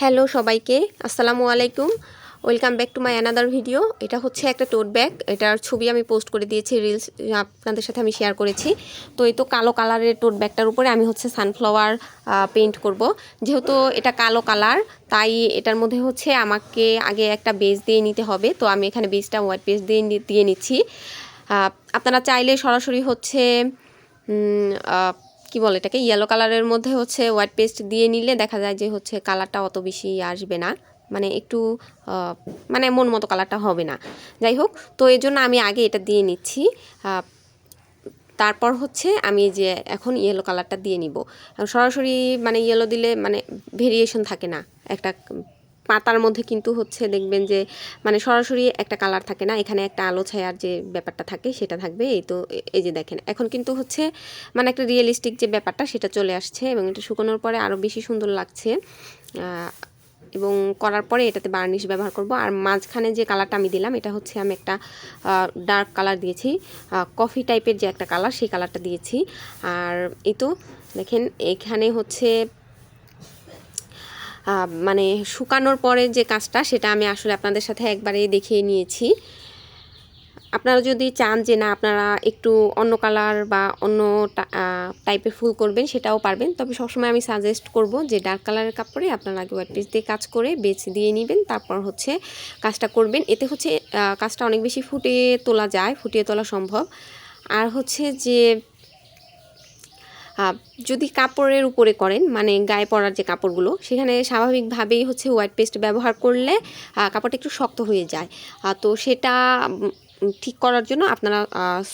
Hello সবাইকে, আসসালামু আলাইকুম। Welcome back to my another video এটা হচ্ছে একটা টোট ব্যাগ এটার ছবি আমি পোস্ট করে দিয়েছি রিলস আপনাদের সাথে আমি শেয়ার করেছি। তো এই তো কালো কালারের টোট ব্যাগটার উপরে আমি হচ্ছে সানফ্লাওয়ার পেইন্ট করব। যেহেতু এটা কালো কালার তাই এটার মধ্যে হচ্ছে আমাকে আগে একটা বেস দিয়ে নিতে হবে। তো আমি এখানে বেসটা হোয়াইট বেস দিয়ে দিয়ে নিচ্ছি। আপনারা চাইলে সরাসরি হচ্ছে কি বলে এটাকে? ইয়েলো কালারের মধ্যে হচ্ছে হোয়াইট পেস্ট দিয়ে নিলে দেখা যায় যে হচ্ছে কালারটা অত বেশি আসবে না। মানে একটু মানে মন মতো কালারটা হবে না। যাই হোক, তো এই জন্য আমি আগে এটা দিয়ে নিচ্ছি। তারপর হচ্ছে আমি যে এখন ইয়েলো কালারটা দিয়ে নিব। সরাসরি মানে ইয়েলো দিলে মানে ভেরিয়েশন থাকে না। একটা পাতার মধ্যে কিন্তু হচ্ছে দেখবেন যে মানে সরাসরি একটা কালার থাকে না? এখানে একটা আলো ছায়ার যে ব্যাপারটা থাকে, সেটা থাকবে। এই তো, এই যে দেখেন, এখন কিন্তু হচ্ছে মানে একটা রিয়েলিস্টিক যে ব্যাপারটা, সেটা চলে আসছে এবং এটা শুকানোর পরে আরও বেশি সুন্দর লাগছে। এবং করার পরে এটাতে বার্নিশ ব্যবহার করব। আর মাঝখানে যে কালারটা আমি দিলাম, এটা হচ্ছে আমি একটা ডার্ক কালার দিয়েছি। কফি টাইপের যে একটা কালার সেই কালারটা দিয়েছি। আর এই তো, দেখেন, এখানে হচ্ছে মানে শুকানোর পরে যে কাজটা, সেটা আমি আসলে আপনাদের সাথে একবারেই দেখিয়ে নিয়েছি। আপনারা যদি চান যে না, আপনারা একটু অন্য কালার বা অন্য টাইপের ফুল করবেন, সেটাও পারবেন। তবে সবসময় আমি সাজেস্ট করব যে ডার্ক কালারের কাপড়ে আপনারা আগে হোয়াইট পিস দিয়ে কাজ করে বেচ দিয়ে নেবেন, তারপর হচ্ছে কাজটা করবেন। এতে হচ্ছে কাজটা অনেক বেশি ফুটিয়ে তোলা যায়, ফুটিয়ে তোলা সম্ভব। আর হচ্ছে যে যদি কাপড়ের উপরে করেন মানে গায়ে পরার যে কাপড়গুলো, সেখানে স্বাভাবিকভাবেই হচ্ছে হোয়াইট পেস্ট ব্যবহার করলে কাপড়টা একটু শক্ত হয়ে যায়। তো সেটা ঠিক করার জন্য আপনারা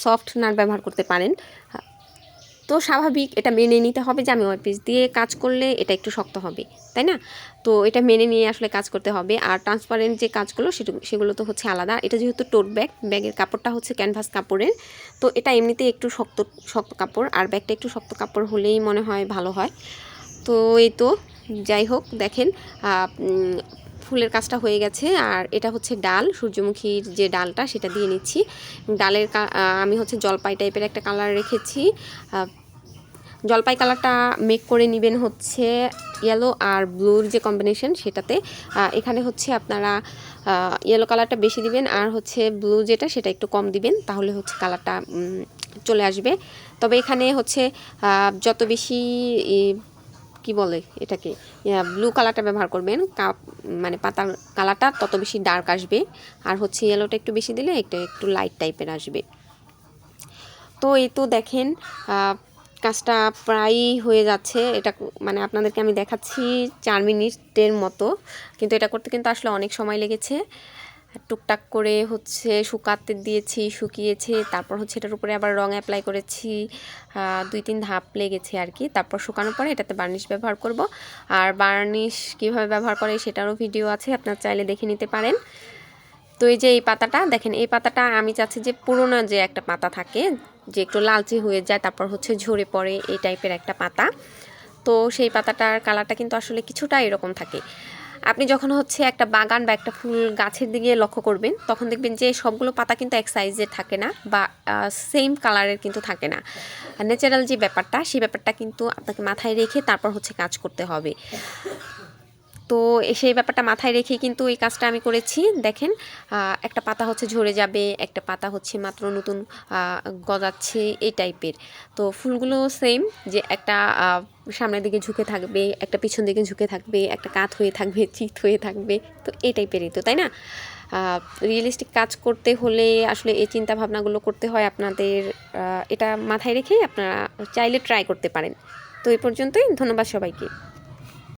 সফট নার ব্যবহার করতে পারেন। তো স্বাভাবিক, এটা মেনে নিতে হবে যে আমি পেস্ট দিয়ে কাজ করলে এটা একটু শক্ত হবে, তাই না? তো এটা মেনে নিয়ে আসলে কাজ করতে হবে। আর ট্রান্সপারেন্ট যে কাজগুলো সেটু, সেগুলো তো হচ্ছে আলাদা। এটা যেহেতু টোট ব্যাগ ব্যাগের কাপড়টা হচ্ছে ক্যানভাস কাপড়ের, তো এটা এমনিতেই একটু শক্ত শক্ত কাপড়। আর ব্যাগটা একটু শক্ত কাপড় হলেই মনে হয় ভালো হয়। তো এই তো, যাই হোক, দেখেন ফুলের কাজটা হয়ে গেছে। আর এটা হচ্ছে ডাল, সূর্যমুখীর যে ডালটা সেটা দিয়ে নিচ্ছি। ডালের আমি হচ্ছে জলপাই টাইপের একটা কালার রেখেছি। জলপাই কালারটা মেক করে নেবেন হচ্ছে ইয়েলো আর ব্লুর যে কম্বিনেশন সেটাতে এখানে হচ্ছে আপনারা ইয়েলো কালারটা বেশি দিবেন আর হচ্ছে ব্লু যেটা সেটা একটু কম দিবেন, তাহলে হচ্ছে কালারটা চলে আসবে। তবে এখানে হচ্ছে যত বেশি কি বলে এটাকে ব্লু কালারটা ব্যবহার করবেন, কাপ- মানে পাতার কালারটা তত বেশি ডার্ক আসবে। আর হচ্ছে ইয়েলোটা একটু বেশি দিলে একটা একটু লাইট টাইপের আসবে। তো এই তো দেখেন কাজটা প্রায়ই হয়ে যাচ্ছে। এটা মানে আপনাদেরকে আমি দেখাচ্ছি চার মিনিটের মতো। কিন্তু এটা করতে কিন্তু আসলে অনেক সময় লেগেছে। টুকটাক করে হচ্ছে শুকাতে দিয়েছি, শুকিয়েছে, তারপর হচ্ছে এটার উপরে আবার রং অ্যাপ্লাই করেছি। দুই তিন ধাপ লেগেছে আর কি। তারপর শুকানোর পরে এটাতে বার্নিশ ব্যবহার করব। আর বার্নিশ কীভাবে ব্যবহার করে সেটারও ভিডিও আছে, আপনার চাইলে দেখে নিতে পারেন। তো এই যে এই পাতাটা, দেখেন, এই পাতাটা আমি চাচ্ছি যে পুরোনো যে একটা পাতা থাকে, যে একটু লালচে হয়ে যায়, তারপর হচ্ছে ঝরে পড়ে এই টাইপের একটা পাতা। তো সেই পাতাটার কালারটা কিন্তু আসলে কিছুটা এরকম থাকে। আপনি যখন হচ্ছে একটা বাগান বা একটা ফুল গাছের দিকে লক্ষ্য করবেন, তখন দেখবেন যে সবগুলো পাতা কিন্তু এক সাইজের থাকে না বা সেম কালারের কিন্তু থাকে না। ন্যাচারাল যে ব্যাপারটা, সেই ব্যাপারটা কিন্তু আপনাকে মাথায় রেখে তারপর হচ্ছে কাজ করতে হবে। তো সেই ব্যাপারটা মাথায় রেখে কিন্তু এই কাজটা আমি করেছি। দেখেন একটা পাতা হচ্ছে ঝরে যাবে, একটা পাতা হচ্ছে মাত্র নতুন গজাচ্ছে এই টাইপের। তো ফুলগুলো সেম যে একটা সামনের দিকে ঝুঁকে থাকবে, একটা পিছন দিকে ঝুঁকে থাকবে, একটা কাত হয়ে থাকবে, চিত হয়ে থাকবে, তো এই টাইপেরই তো, তাই না? রিয়েলিস্টিক কাজ করতে হলে আসলে এই চিন্তা ভাবনাগুলো করতে হয় আপনাদের এটা মাথায় রেখেই আপনারা চাইলে ট্রাই করতে পারেন। তো এই পর্যন্তই, ধন্যবাদ সবাইকে।